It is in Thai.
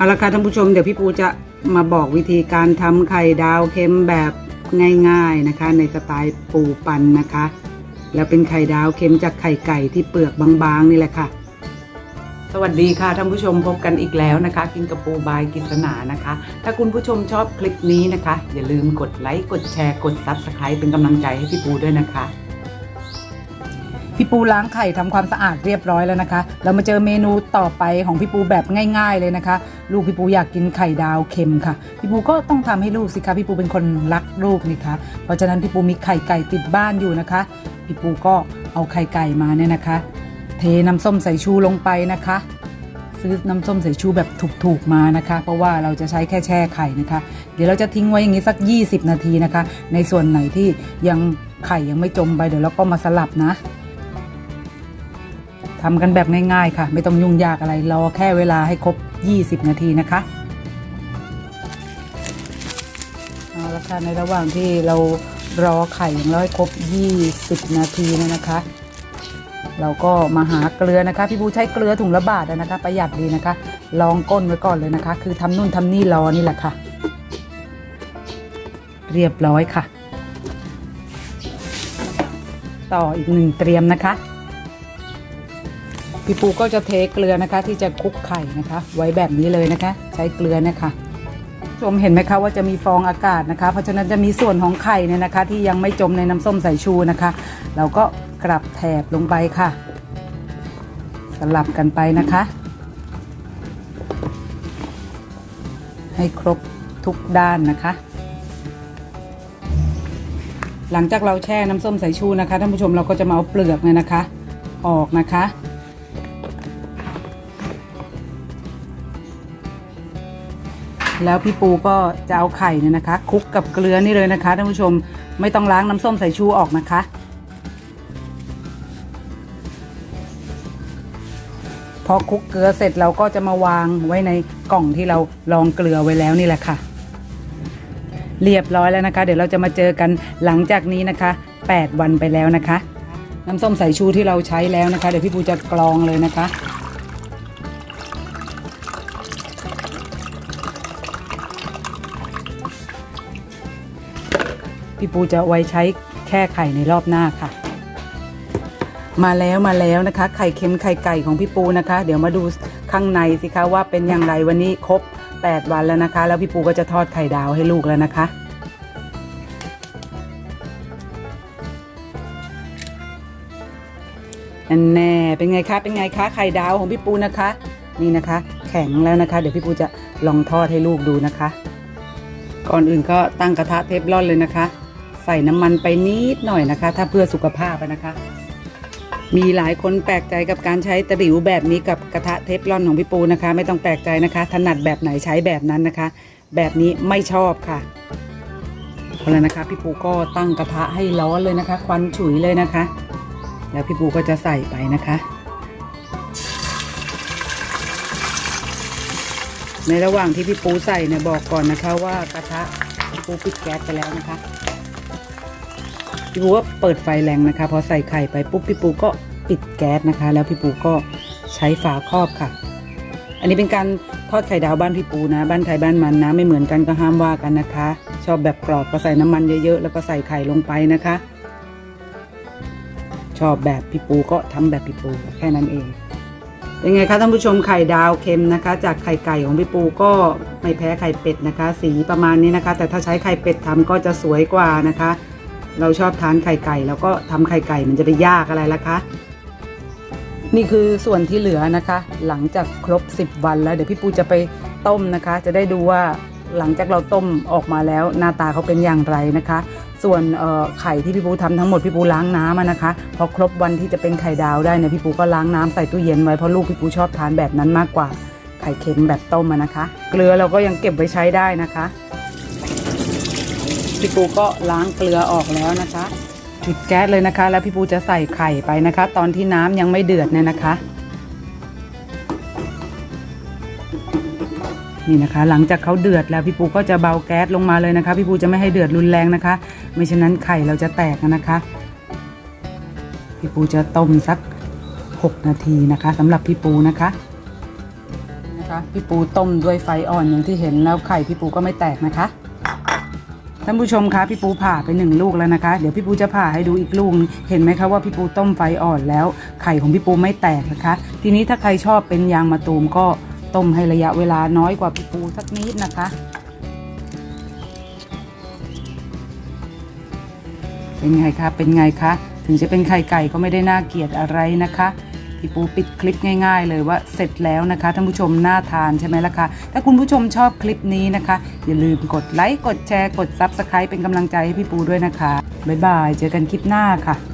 เอาละค่ะท่านผู้ชมเดี๋ยวพี่ปูจะมาบอกวิธีการทำไข่ดาวเค็มแบบง่ายๆนะคะ ในสไตล์ปูปันนะคะ แล้วเป็นไข่ดาวเค็มจากไข่ไก่ที่เปลือกบางๆนี่แหละค่ะ สวัสดีค่ะท่านผู้ชมพบกันอีกแล้วนะคะ กินกับปูบายกิษณานะคะ ถ้าคุณผู้ชมชอบคลิปนี้นะคะ อย่าลืมกดไลค์กดแชร์กดซับสไครป์เป็นกำลังใจให้พี่ปูด้วยนะคะ พี่ปูล้างไข่ทำความสะอาดเรียบร้อยแล้วนะคะ เรามาเจอเมนูต่อไปของพี่ปูแบบง่าย ๆเลยนะคะ ลูกพี่ปูอยากกินไข่ดาวเค็มค่ะ พี่ปูก็ต้องทำให้ลูกสิคะพี่ปูเป็นคนรักลูกนี่คะเพราะฉะนั้นพี่ปูมีไข่ไก่ติดบ้านอยู่นะคะ พี่ปูก็เอาไข่ไก่มาเนี่ยนะคะ เทน้ำส้มสายชูลงไปนะคะ ซื้อน้ำส้มสายชูแบบถูกๆมานะคะ เพราะว่าเราจะใช้แค่แช่ไข่นะคะ เดี๋ยวเราจะทิ้งไว้อย่างนี้สัก 20 นาทีนะคะ ในส่วนไหนที่ยังไข่ยังไม่จมไปเดี๋ยวเราก็มาสลับนะ ทำกันแบบง่ายๆค่ะ ไม่ต้องยุ่งยากอะไรรอแค่เวลาให้ครบ 20 นาทีนะคะเอาละค่ะในระหว่างที่เรารอไข่องเราให้ครบ 20 นาทีเนยนะคะ เราก็มาหาเกลือนะคะ พี่บูใช้เกลือถุงละบาทนะคะ ประหยัดดีนะคะ ลองก้นไว้ก่อนเลยนะคะ คือทำนู่นทำนี่รอนี่แหละค่ะ เรียบร้อยค่ะ ต่ออีกหนึ่งเตรียมนะคะ พี่ปูก็จะเทเกลือนะคะ ที่จะคลุกไข่นะคะ ไว้แบบนี้เลยนะคะ ใช้เกลือนะคะชมเห็นไหมคะว่าจะมีฟองอากาศนะคะ เพราะฉะนั้นจะมีส่วนของไข่เนี่ยนะคะ ที่ยังไม่จมในน้ำส้มสายชูนะคะ เราก็กลับแถบลงไปค่ะ สลับกันไปนะคะ ให้ครบทุกด้านนะคะ หลังจากเราแช่น้ำส้มสายชูนะคะท่านผู้ชมเราก็จะมาเอาเปลือกเนี่ยนะคะ ออกนะคะ แล้วพี่ปูก็จะเอาไข่เนี่ยนะคะคลุกกับเกลือนี่เลยนะคะท่านผู้ชมไม่ต้องล้างน้ำส้มสายชูออกนะคะ พอคลุกเกลือเสร็จเราก็จะมาวางไว้ในกล่องที่เราลองเกลือไว้แล้วนี่แหละค่ะ เรียบร้อยแล้วนะคะ เดี๋ยวเราจะมาเจอกันหลังจากนี้นะคะ 8 วันไปแล้วนะคะ น้ำส้มสายชูที่เราใช้แล้วนะคะ เดี๋ยวพี่ปูจะกรองเลยนะคะ พี่ปูจะไว้ใช้แค่ไข่ในรอบหน้าค่ะ มาแล้วมาแล้วนะคะ ไข่เค็มไข่ไก่ของพี่ปูนะคะ เดี๋ยวมาดูข้างในสิคะว่าเป็นอย่างไรวันนี้ครบ 8 วันแล้วนะคะ แล้วพี่ปูก็จะทอดไข่ดาวให้ลูกแล้วนะคะอันแน่เป็นไงคะเป็นไงคะไข่ดาวของพี่ปูนะคะ นี่นะคะ แข็งแล้วนะคะ เดี๋ยวพี่ปูจะลองทอดให้ลูกดูนะคะ ก่อนอื่นก็ตั้งกระทะเทฟลอนเลยนะคะ ใส่น้ำมันไปนิดหน่อยนะคะ ถ้าเพื่อสุขภาพนะคะ มีหลายคนแปลกใจกับการใช้ตะหลิวแบบนี้กับกระทะเทฟลอนของพี่ปูนะคะ ไม่ต้องแปลกใจนะคะ ถนัดแบบไหนใช้แบบนั้นนะคะ แบบนี้ไม่ชอบค่ะเอาละนะคะ พี่ปูก็ตั้งกระทะให้ร้อนเลยนะคะ ควันฉุยเลยนะคะ แล้วพี่ปูก็จะใส่ไปนะคะในระหว่างที่พี่ปูใส่เนี่ยบอกก่อนนะคะว่ากระทะพี่ปูปิดแก๊สไปแล้วนะคะ พี่ปูก็เปิดไฟแรงนะคะพอใส่ไข่ไปปุ๊บพี่ปูก็ปิดแก๊สนะคะ แล้วพี่ปูก็ใช้ฝาครอบค่ะ อันนี้เป็นการทอดไข่ดาวบ้านพี่ปูนะ บ้านใครบ้านมันนะ ไม่เหมือนกันก็ห้ามว่ากันนะคะ ชอบแบบกรอบก็ใส่น้ำมันเยอะๆแล้วก็ใส่ไข่ลงไปนะคะ ชอบแบบพี่ปูก็ทำแบบพี่ปูแค่นั้นเองเป็นไงคะท่านผู้ชมไข่ดาวเค็มนะคะ จากไข่ไก่ของพี่ปูก็ไม่แพ้ไข่เป็ดนะคะ สีประมาณนี้นะคะ แต่ถ้าใช้ไข่เป็ดทำก็จะสวยกว่านะคะ เราชอบทานไข่ไก่แล้วก็ทำไข่ไก่มันจะไปยากอะไรล่ะคะ นี่คือส่วนที่เหลือนะคะ หลังจากครบ 10 วันแล้วเดี๋ยวพี่ปูจะไปต้มนะคะ จะได้ดูว่าหลังจากเราต้มออกมาแล้วหน้าตาเขาเป็นอย่างไรนะคะ ส่วนเอ่อไข่ที่พี่ปูทำทั้งหมดพี่ปูล้างน้ำนะคะพอครบวันที่จะเป็นไข่ดาวได้เนี่ยพี่ปูก็ล้างน้ำใส่ตู้เย็นไว้เพราะลูกพี่ปูชอบทานแบบนั้นมากกว่าไข่เค็มแบบต้มนะคะ เกลือเราก็ยังเก็บไว้ใช้ได้นะคะ พี่ปูก็ล้างเกลือออกแล้วนะคะ จุดแก๊สเลยนะคะ แล้วพี่ปูจะใส่ไข่ไปนะคะ ตอนที่น้ำยังไม่เดือดเนี่ยนะคะ นี่นะคะ หลังจากเขาเดือดแล้วพี่ปูก็จะเบาแก๊สลงมาเลยนะคะ พี่ปูจะไม่ให้เดือดรุนแรงนะคะ ไม่ฉะนั้นไข่เราจะแตกนะคะ พี่ปูจะต้มสัก 6 นาทีนะคะสำหรับพี่ปูนะคะนะคะนะคะพี่ปูต้มด้วยไฟอ่อนอย่างที่เห็นแล้วไข่พี่ปูก็ไม่แตกนะคะ ท่านผู้ชมคะพี่ปูผ่าไปหนึ่งลูกแล้วนะคะ เดี๋ยวพี่ปูจะผ่าให้ดูอีกลูกเห็นไหมคะว่าพี่ปูต้มไฟอ่อนแล้ว ไข่ของพี่ปูไม่แตกนะคะ ทีนี้ถ้าใครชอบเป็นยางมะตูมก็ต้มให้ระยะเวลาน้อยกว่าพี่ปูสักนิดนะคะ เป็นไงคะเป็นไงคะถึงจะเป็นไข่ไก่ก็ไม่ได้น่าเกลียดอะไรนะคะ พี่ปูปิดคลิปง่ายๆ เลยว่าเสร็จแล้วนะคะท่านผู้ชมน่าทานใช่ไหมล่ะคะ ถ้าคุณผู้ชมชอบคลิปนี้นะคะ อย่าลืมกดไลค์กดแชร์กดซับสไคร b e เป็นกำลังใจให้พี่ปูด้วยนะคะบ๊ายบาย เจอกันคลิปหน้าค่ะ